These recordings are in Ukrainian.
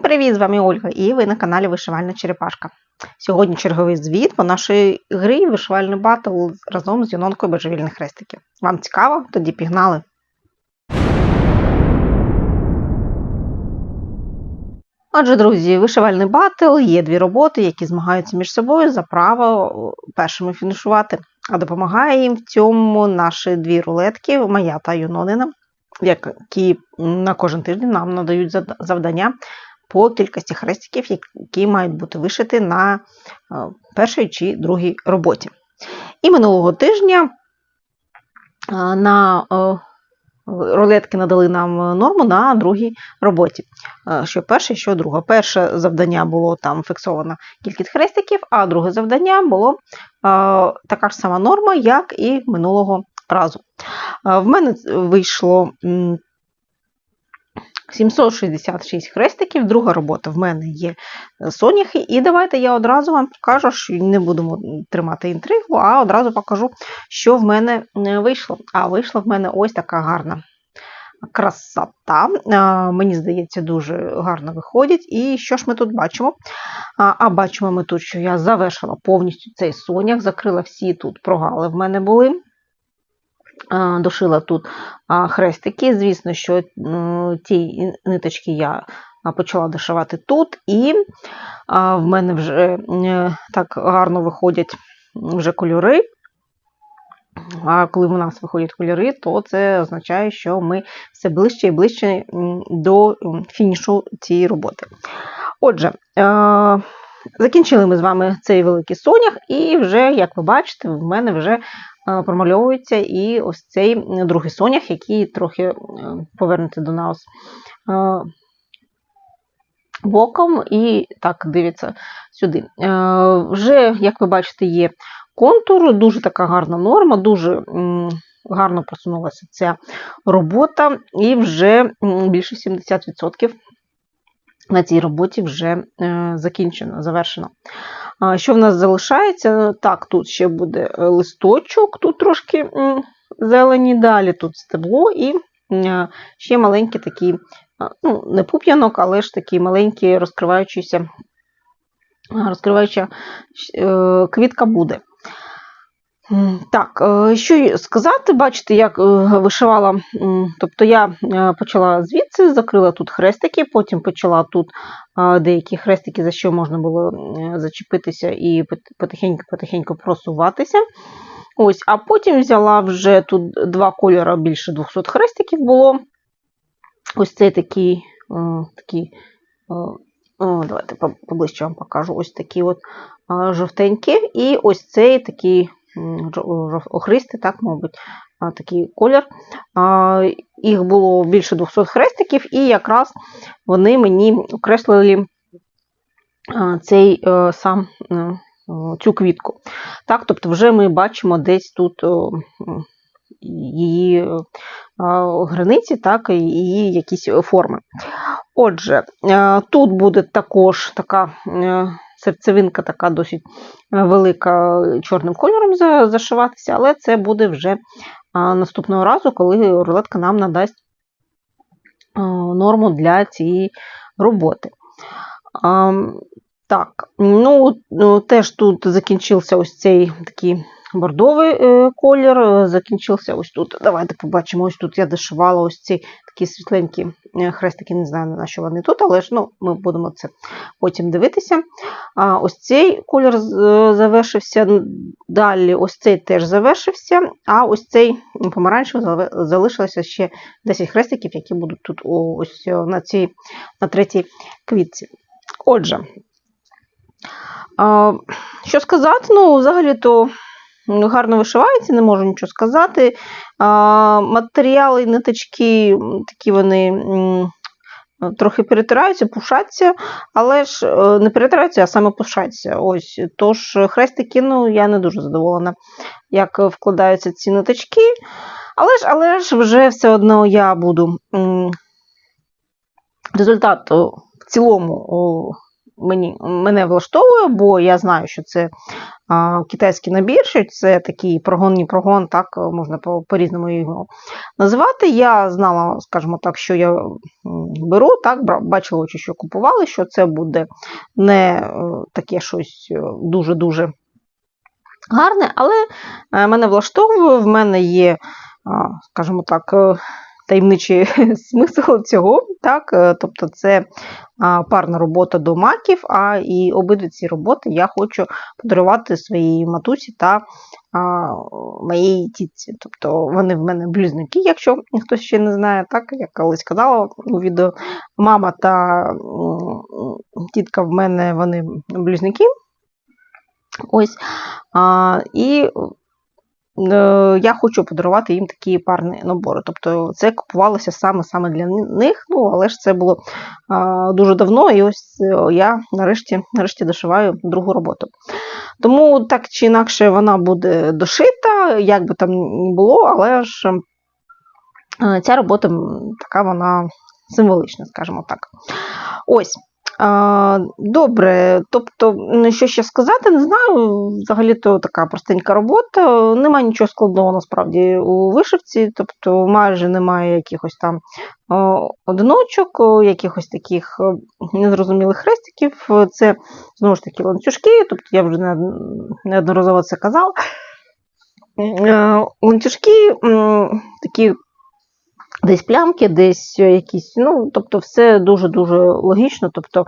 Всім привіт! З вами Ольга і ви на каналі Вишивальна Черепашка. Сьогодні черговий звіт по нашій грі Вишивальний батл разом з Юнонкою Божевільних хрестиків. Вам цікаво? Тоді пігнали! Отже, друзі, вишивальний батл є дві роботи, які змагаються між собою за право першими фінішувати. А допомагає їм в цьому наші дві рулетки, моя та Юнонина, які на кожен тиждень нам надають завдання по кількості хрестиків, які мають бути вишиті на першій чи другій роботі. І минулого тижня на рулетки надали нам норму на другій роботі. Що перше, що друге. Перше завдання було там фіксована кількість хрестиків, а друге завдання було така ж сама норма, як і минулого разу. В мене вийшло 766 хрестиків, друга робота в мене є соняхи. І давайте я одразу вам покажу, що не будемо тримати інтригу, а одразу покажу, що в мене вийшло. А вийшла в мене ось така гарна красота. Мені здається, дуже гарно виходить. І що ж ми тут бачимо? А бачимо ми тут, що я завершила повністю цей сонях, закрила всі тут прогали в мене були. Дошила тут хрестики. Звісно, що ті ниточки я почала дошивати тут, і в мене вже так гарно виходять вже кольори. А коли в нас виходять кольори, то це означає, що ми все ближче і ближче до фінішу цієї роботи. Отже, закінчили ми з вами цей великий сонях, і вже, як ви бачите, в мене вже промальовується і ось цей другий сонях, який трохи повернеться до нас боком і так дивиться сюди. Вже, як ви бачите, є контур, дуже така гарна норма, дуже гарно просунулася ця робота, і вже більше 70% на цій роботі вже закінчено, завершено. Що в нас залишається? Так, тут ще буде листочок, тут трошки зелені, далі тут стебло і ще маленький такі, ну, не пуп'янок, але ж такий маленький розкриваючийся, розкриваюча квітка буде. Так, що сказати, бачите, як вишивала, тобто я почала звідси, закрила тут хрестики, потім почала тут деякі хрестики, за що можна було зачепитися і потихеньку-потихеньку просуватися. Ось, А потім взяла вже тут два кольори, більше 200 хрестиків було. Ось цей такий, такий давайте поближче вам покажу ось такі от жовтенькі, і ось цей такий охристий, так, мабуть, такий колір. Їх було більше 200 хрестиків, і якраз вони мені окреслили цей е, сам е, цю квітку. Так, Тобто, вже ми бачимо десь тут її е, границі, так, і її якісь форми. Отже, тут буде також така серцевинка така досить е, велика чорним кольором зашиватися, але це буде вже наступного разу, коли рулетка нам надасть норму для цієї роботи. Так, ну, теж тут закінчився ось цей такий бордовий е, колір. Е, закінчився ось тут. Давайте побачимо, ось тут я дошивала ось ці такі світленькі е, хрестики, не знаю, на що вони тут, але ж ну, ми будемо це потім дивитися. А Ось цей колір завершився. Далі ось цей теж завершився, а ось цей помаранчевий залишилося ще 10 хрестиків, які будуть тут ось на цій на третій квітці. Отже, що сказати, ну, взагалі-то гарно вишивається, не можу нічого сказати. Матеріали, ниточки, такі вони трохи перетираються, пушаться, але ж е, не перетираються, а саме пушаться. Ось, Тож хрестики, ну, я не дуже задоволена, як вкладаються ці ниточки. Але ж але ж вже все одно я буду результат в цілому мені, мене влаштовує, бо я знаю, що це а, китайський набір, це такий прогонний прогон, так е, можна по- по-різному його називати. Я знала, скажімо так, що я беру, так, бачила що купували, що це буде не е, таке щось е, дуже-дуже гарне, але мене влаштовує, в мене є, скажімо так, таємничий смисл цього. Так? е, Тобто це парна робота до маків, а і обидві ці роботи я хочу подарувати своїй матусі та моїй тітці. Тобто вони в мене близнюки, якщо хтось ще не знає, так я колись казала у відео. Мама та тітка в мене вони близнюки. Ось. А, і я хочу подарувати їм такі парні набори. Тобто це купувалося саме саме для них. Ну, але ж це було дуже давно, і ось е, я нарешті, нарешті дошиваю другу роботу. Тому так чи інакше вона буде дошита, як би там не було, але ж е, ця робота така вона символічна, скажімо так. Ось. Добре, тобто, ну, що ще сказати, не знаю. Взагалі-то така простенька робота. Немає нічого складного насправді у вишивці, тобто майже немає якихось там одиночок, якихось таких незрозумілих хрестиків. Це знову ж таки ланцюжки, тобто я вже неодноразово це казала. Е, Ланцюжки такі десь плямки, десь якісь, ну, тобто все дуже-дуже логічно. Тобто е,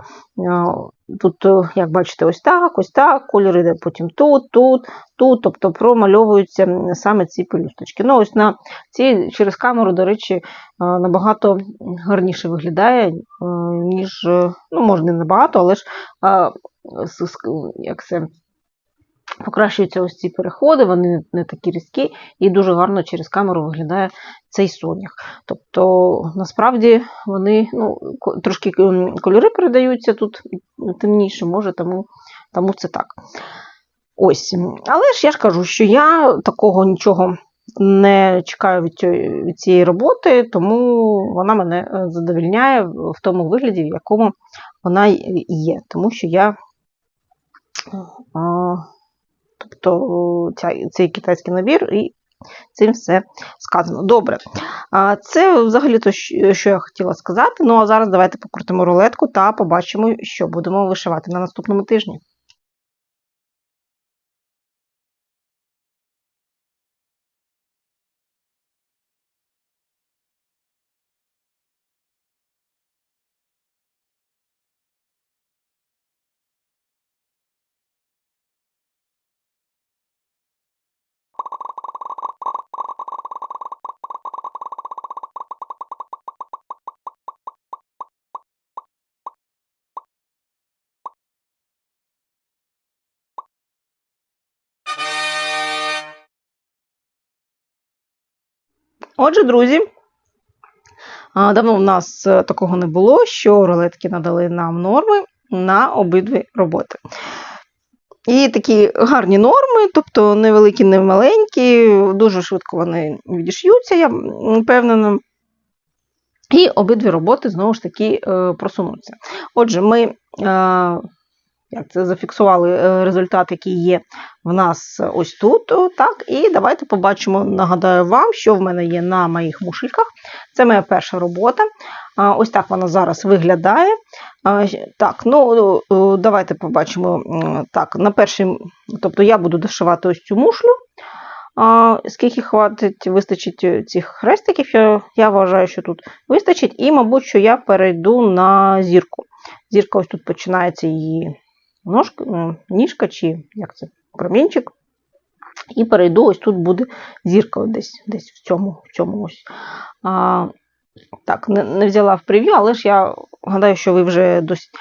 тут, е, як бачите, ось так, ось так, кольор іде потім тут, тут, тут, тобто промальовуються саме ці пелюсточки. Ну, ось на цій через камеру, до речі, е, набагато гарніше виглядає, е, ніж, е, ну, може, не набагато, але ж е, як це. Покращуються ось ці переходи, вони не такі різкі, і дуже гарно через камеру виглядає цей сонях. Тобто, насправді вони ну, трошки кольори передаються тут темніше, може, тому, тому це так. Ось. Але ж я ж кажу, що я такого нічого не чекаю від, цієї- роботи, тому вона мене е, задовільняє в тому вигляді, в якому вона є. Тому що я. Тобто ця, цей китайський набір, і цим все сказано. Добре. Це взагалі то, що я хотіла сказати. Ну а зараз давайте покрутимо рулетку та побачимо, що будемо вишивати на наступному тижні. Отже, друзі, давно в нас е, такого не було, що рулетки надали нам норми на обидві роботи. І такі гарні норми, тобто невеликі, не маленькі, дуже швидко вони відіш'ються, я впевнена. І обидві роботи знову ж таки е, просунуться. Отже, ми е, як це, зафіксували е, результат, який є в нас ось тут. Так, І давайте побачимо, нагадаю вам, що в мене є на моїх мушельках. Це моя перша робота. Ось так вона зараз виглядає. Так, ну давайте побачимо. Так, на перший, тобто я буду дошивати ось цю мушлю. Скільки хватить, вистачить е, цих хрестиків, я, я вважаю, що тут вистачить. І, мабуть, що я перейду на зірку. Зірка ось тут починається її ножка, ніжка, чи як це, промінчик. І перейду, ось тут буде зірка десь, десь в цьому, в цьому ось. А, так, не, не взяла в прев'ю, але ж я гадаю, що ви вже досить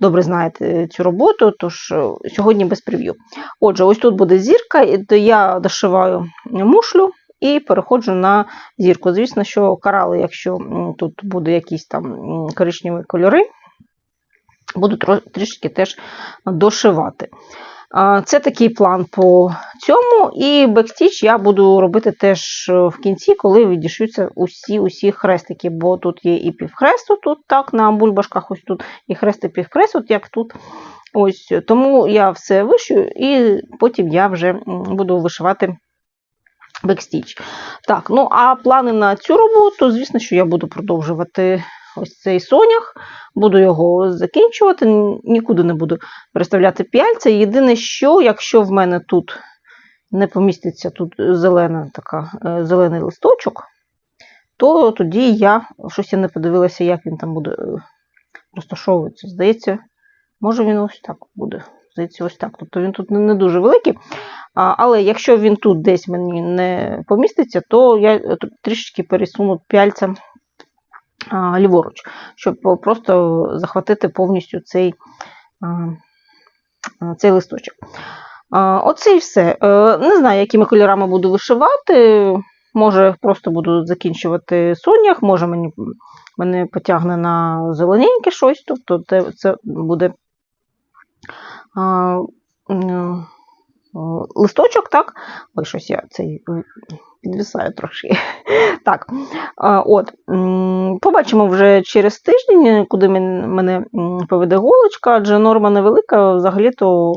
добре знаєте цю роботу, тож е, сьогодні без прев'ю. Отже, ось тут буде зірка, і я дошиваю мушлю і переходжу на зірку. Звісно, що карали, якщо тут буде якісь там коричневі кольори, буду трішки теж дошивати. Це такий план по цьому. і бекстіч я буду робити теж е, в кінці, коли відішуються усі усі хрестики, бо тут є і півхресту, тут так, на бульбашках, ось тут, і хрест і півхрест, от як тут. Ось, тому я все вишию, і потім я вже буду вишивати бекстіч. Так, ну а плани на цю роботу, звісно, що я буду продовжувати ось цей сонях, буду його закінчувати, нікуди не буду переставляти п'яльця. Єдине, що якщо в мене тут не поміститься тут зелена така, е, зелений листочок, то тоді я щось я не подивилася, як він там буде е, розташовуватися. Здається, може він ось так буде. Здається, ось так. Тобто він тут не, дуже великий. Але якщо він тут десь мені не поміститься, то я е, трішечки пересуну пяльцем ліворуч, щоб просто захватити повністю цей, цей листочок. Оце і все. Е, Не знаю, якими кольорами буду вишивати. Може, просто буду закінчувати сонях, може мені мене потягне на зелененьке щось, тобто це буде листочок, так? Ой, щось я цей м, підвисаю трошки. Так, от, побачимо вже через тиждень, куди мене поведе голочка, адже норма невелика, взагалі-то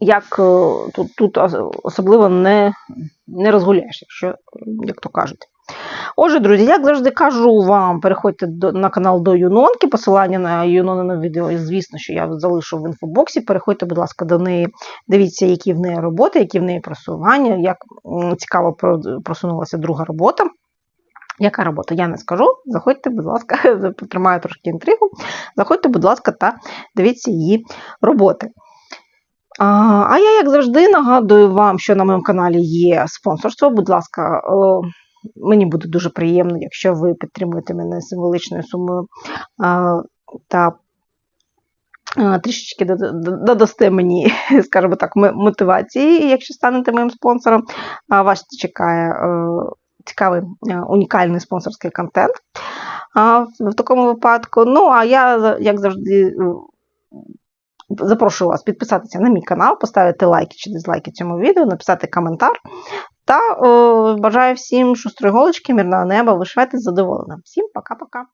як е, тут, тут особливо не, не розгуляєш, якщо, як то кажуть. Отже, друзі, як завжди кажу вам, переходьте до, на канал до Юнонки. Посилання на Юнонне відео, звісно, що я залишу в інфобоксі. Переходьте, будь ласка, до неї. Дивіться, які в неї роботи, які в неї просування, як цікаво просунулася друга робота. Яка робота? Я не скажу. Заходьте, будь ласка, потримаю трошки інтригу. Заходьте, будь ласка, та дивіться її роботи. А, я, як завжди, нагадую вам, що на моєму каналі є спонсорство. Будь ласка, мені буде дуже приємно, якщо ви підтримуєте мене символичною сумою та трішечки дода- дода- додасте мені, скажімо так, мотивації, якщо станете моїм спонсором. Вас чекає е, цікавий е, унікальний спонсорський контент в такому випадку. Ну, а я, як завжди, е, запрошую вас підписатися на мій канал, поставити лайки чи дизлайки цьому відео, написати коментар. Та о, бажаю всім шустрої голочки, мирного неба, вишивайте задоволена. Всім пока-пока.